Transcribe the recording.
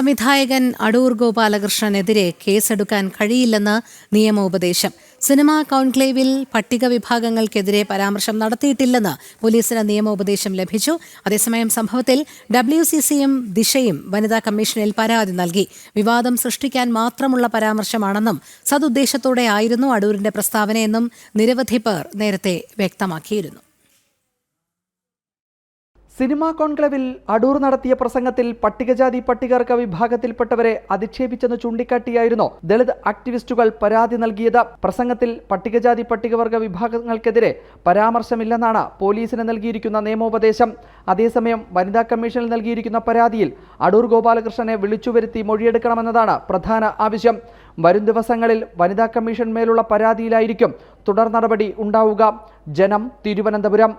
സംവിധായകൻ അടൂർ ഗോപാലകൃഷ്ണനെതിരെ കേസെടുക്കാൻ കഴിയില്ലെന്ന് നിയമോപദേശം. സിനിമാ കോൺക്ലേവിൽ പട്ടിക വിഭാഗങ്ങൾക്കെതിരെ പരാമർശം നടത്തിയിട്ടില്ലെന്ന് പോലീസിന് നിയമോപദേശം ലഭിച്ചു. അതേസമയം സംഭവത്തിൽ ഡബ്ല്യു സി സിയും ദിശയും വനിതാ കമ്മീഷനിൽ പരാതി നൽകി. വിവാദം സൃഷ്ടിക്കാൻ മാത്രമുള്ള പരാമർശമാണെന്നും സതുദ്ദേശത്തോടെ ആയിരുന്നു അടൂരിന്റെ പ്രസ്താവനയെന്നും നിരവധി പേർ നേരത്തെ വ്യക്തമാക്കിയിരുന്നു. സിനിമാ കോൺക്ലവിൽ അടൂർ നടത്തിയ പ്രസംഗത്തിൽ പട്ടികജാതി പട്ടികവർഗ വിഭാഗത്തിൽപ്പെട്ടവരെ അധിക്ഷേപിച്ചെന്ന് ചൂണ്ടിക്കാട്ടിയായിരുന്നു ദളിത് ആക്ടിവിസ്റ്റുകൾ പരാതി നൽകിയത്. പ്രസംഗത്തിൽ പട്ടികജാതി പട്ടികവർഗ വിഭാഗങ്ങൾക്കെതിരെ പരാമർശമില്ലെന്നാണ് പോലീസിന് നൽകിയിരിക്കുന്ന നിയമോപദേശം. അതേസമയം വനിതാ കമ്മീഷനിൽ നൽകിയിരിക്കുന്ന പരാതിയിൽ അടൂർ ഗോപാലകൃഷ്ണനെ വിളിച്ചുവരുത്തി മൊഴിയെടുക്കണമെന്നതാണ് പ്രധാന ആവശ്യം. വരും ദിവസങ്ങളിൽ വനിതാ കമ്മീഷൻ മേലുള്ള പരാതിയിലായിരിക്കും തുടർ നടപടി ഉണ്ടാവുക. ജനം തിരുവനന്തപുരം.